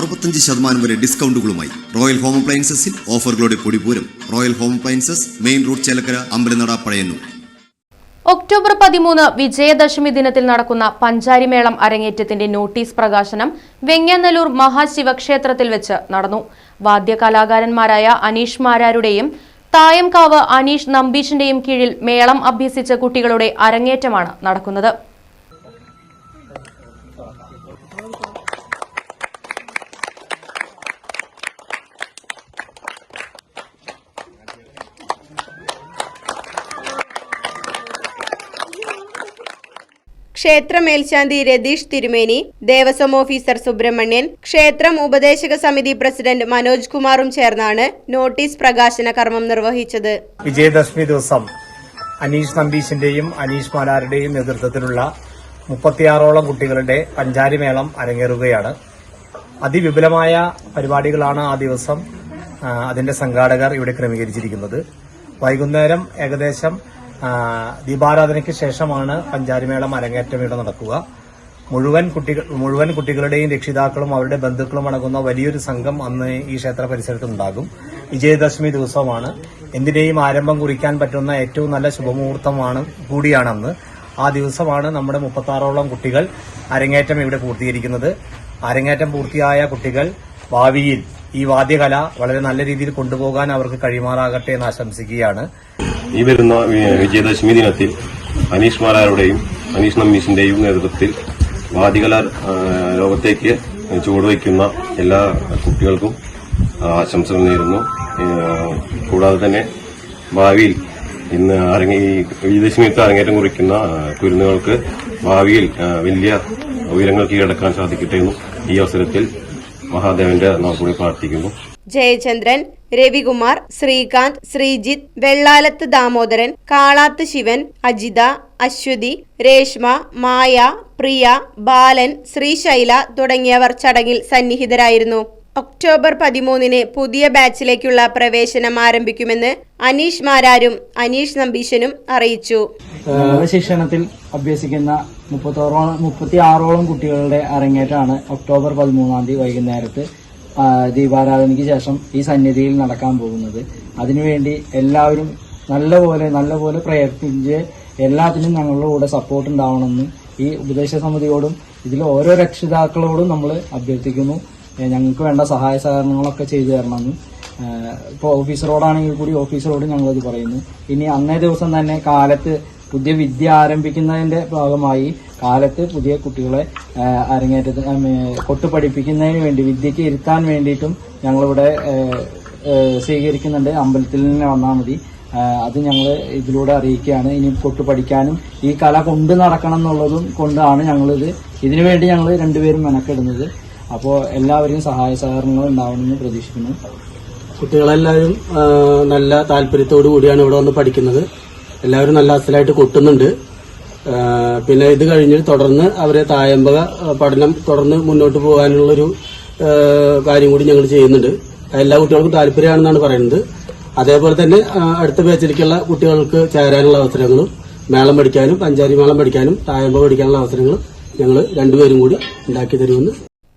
അറുപത്തഞ്ച് ശതമാനം വരെ ഡിസ്കൗണ്ടുകളുമായി റോയൽ ഹോം അപ്ലയൻസസിൽ ഓഫറുകളുടെ പൊടിപൂരം royal home appliances main road Chelakkara Ambalanada Pazhayannur. October പതിമൂന്ന് വിജയദശമി ദിനത്തിൽ നടക്കുന്ന പഞ്ചാരിമേളം അരങ്ങേറ്റത്തിന്റെ നോട്ടീസ് പ്രകാശനം വെങ്ങനല്ലൂർ മഹാശിവക്ഷേത്രത്തിൽ വെച്ച് നടന്നു. വാദ്യകലാകാരന്മാരായ അനീഷ് മാരാരുടെയും തായംകാവ് അനീഷ് നമ്പീഷിന്റെയും കീഴിൽ മേളം അഭ്യസിച്ച കുട്ടികളുടെ അരങ്ങേറ്റമാണ് നടക്കുന്നത്. ക്ഷേത്ര മേൽശാന്തി രതീഷ് തിരുമേനി ദേവസ്വം ഓഫീസർ സുബ്രഹ്മണ്യൻ ക്ഷേത്രം ഉപദേശക സമിതി പ്രസിഡന്റ് മനോജ് കുമാറും ചേർന്നാണ് നോട്ടീസ് പ്രകാശന കർമ്മം നിർവഹിച്ചത്. വിജയദശമി ദിവസം അനീഷ് നമ്പീശിന്റെയും അനീഷ് മാലാരുടെയും നേതൃത്വത്തിലുള്ള മുപ്പത്തിയാറോളം കുട്ടികളുടെ പഞ്ചാരിമേളം അരങ്ങേറുകയാണ്. അതിവിപുലമായ പരിപാടികളാണ് ആ ദിവസം അതിന്റെ സംഘാടകർ ഇവിടെ ക്രമീകരിച്ചിരിക്കുന്നത്. വൈകുന്നേരം ഏകദേശം ദീപാരാധനയ്ക്ക് ശേഷമാണ് പഞ്ചാരിമേളം അരങ്ങേറ്റം ഇവിടെ നടക്കുക. മുഴുവൻ കുട്ടികൾ മുഴുവൻ കുട്ടികളുടെയും രക്ഷിതാക്കളും അവരുടെ ബന്ധുക്കളും അടങ്ങുന്ന വലിയൊരു സംഘം അന്ന് ഈ ക്ഷേത്ര പരിസരത്തുണ്ടാകും വിജയദശമി ദിവസമാണ്. എന്തിനേയും ആരംഭം കുറിക്കാൻ പറ്റുന്ന ഏറ്റവും നല്ല ശുഭമുഹൂർത്തമാണ് കൂടിയാണെന്ന് ആ ദിവസമാണ് നമ്മുടെ മുപ്പത്താറോളം കുട്ടികൾ അരങ്ങേറ്റം ഇവിടെ പൂർത്തീകരിക്കുന്നത്. അരങ്ങേറ്റം പൂർത്തിയായ കുട്ടികൾ ഭാവിയിൽ ഈ വാദ്യകല വളരെ നല്ല രീതിയിൽ കൊണ്ടുപോകാൻ അവർക്ക് കഴിയുമാറാകട്ടെ എന്ന് ആശംസിക്കുകയാണ്. ഈ വരുന്ന വിജയദശമി ദിനത്തിൽ അനീഷ് മാരാരുടെയും അനീഷ് നമ്മീസിന്റെയും നേതൃത്വത്തിൽ വാദികല ലോകത്തേക്ക് ചുവടുവയ്ക്കുന്ന എല്ലാ കുട്ടികൾക്കും ആശംസകൾ നേരുന്നു. കൂടാതെ തന്നെ ഭാവിയിൽ ഇന്ന് അരങ്ങ ഈ അരങ്ങേറ്റം കുറിക്കുന്ന കുരുന്നുകൾക്ക് ഭാവിയിൽ വലിയ ഉയരങ്ങൾ കീഴടക്കാൻ സാധിക്കട്ടെ എന്നും ഈ അവസരത്തിൽ മഹാദേവന്റെ കൂടി പ്രാർത്ഥിക്കുന്നു. ജയചന്ദ്രൻ രവികുമാർ ശ്രീകാന്ത് ശ്രീജിത്ത് വെള്ളാലത്ത് ദാമോദരൻ കാളാത്ത് ശിവൻ അജിത അശ്വതി രേഷ്മ മായ പ്രിയ ബാലൻ ശ്രീശൈല തുടങ്ങിയവർ ചടങ്ങിൽ സന്നിഹിതരായിരുന്നു. ഒക്ടോബർ പതിമൂന്നിന് പുതിയ ബാച്ചിലേക്കുള്ള പ്രവേശനം ആരംഭിക്കുമെന്ന് അനീഷ് മാരാരും അനീഷ് നമ്പീശനും അറിയിച്ചു. ശിക്ഷണത്തിൽ അഭ്യസിക്കുന്ന മുപ്പത്തോറോളം മുപ്പത്തി ആറോളം കുട്ടികളുടെ അരങ്ങേറ്റാണ് ഒക്ടോബർ പതിമൂന്നാം തീയതി വൈകുന്നേരത്ത് ദീപാരാധനയ്ക്ക് ശേഷം ഈ സന്നിധിയിൽ നടക്കാൻ പോകുന്നത്. അതിനുവേണ്ടി എല്ലാവരും നല്ലപോലെ നല്ലപോലെ പ്രയത്നിച്ച് എല്ലാത്തിനും ഞങ്ങളുടെ കൂടെ സപ്പോർട്ട് ഉണ്ടാവണമെന്ന് ഈ ഉപദേശ സമിതിയോടും ഇതിലെ ഓരോ രക്ഷിതാക്കളോടും നമ്മൾ അഭ്യർത്ഥിക്കുന്നു. ഞങ്ങൾക്ക് വേണ്ട സഹായ സഹകരണങ്ങളൊക്കെ ചെയ്തു തരണമെന്ന് ഇപ്പോൾ ഓഫീസറോടാണെങ്കിൽ കൂടി ഓഫീസറോട് ഞങ്ങളത് പറയുന്നു. ഇനി അന്നേ ദിവസം തന്നെ കാലത്ത് പുതിയ വിദ്യ ആരംഭിക്കുന്നതിന്റെ ഭാഗമായി കാലത്ത് പുതിയ കുട്ടികളെ അരങ്ങേറ്റത്തിന് കൊട്ട് പഠിപ്പിക്കുന്നതിന് വേണ്ടി വിദ്യയ്ക്ക് ഇരുത്താൻ വേണ്ടിയിട്ടും ഞങ്ങളിവിടെ സ്വീകരിക്കുന്നുണ്ട്. അമ്പലത്തിൽ നിന്ന് വന്നാൽ മതി. അത് ഞങ്ങൾ ഇതിലൂടെ അറിയിക്കുകയാണ്. ഇനി കൊട്ടു പഠിക്കാനും ഈ കല കൊണ്ട് നടക്കണം എന്നുള്ളതും കൊണ്ടാണ് ഞങ്ങളിത് ഇതിനു വേണ്ടി ഞങ്ങൾ രണ്ടുപേരും മെനക്കെടുന്നത്. അപ്പോൾ എല്ലാവരെയും സഹായ സഹകരണങ്ങൾ ഉണ്ടാവണമെന്ന് പ്രതീക്ഷിക്കുന്നു. കുട്ടികളെല്ലാവരും നല്ല താല്പര്യത്തോടു കൂടിയാണ് ഇവിടെ വന്ന് പഠിക്കുന്നത്. എല്ലാവരും നല്ല അസലായിട്ട് കൊട്ടുന്നുണ്ട്. പിന്നെ ഇത് കഴിഞ്ഞ് തുടർന്ന് അവരെ തായമ്പക പഠനം തുടർന്ന് മുന്നോട്ട് പോകാനുള്ളൊരു കാര്യം കൂടി ഞങ്ങൾ ചെയ്യുന്നുണ്ട്. എല്ലാ കുട്ടികൾക്കും താല്പര്യമാണെന്നാണ് പറയുന്നത്. അതേപോലെ തന്നെ അടുത്ത ബാച്ചിലേക്കുള്ള കുട്ടികൾക്ക് ചേരാനുള്ള അവസരങ്ങളും മേളം പഠിക്കാനും പഞ്ചാരി മേളം പഠിക്കാനും തായമ്പ പഠിക്കാനുള്ള അവസരങ്ങളും ഞങ്ങൾ രണ്ടുപേരും കൂടി ഉണ്ടാക്കി തരുമെന്ന്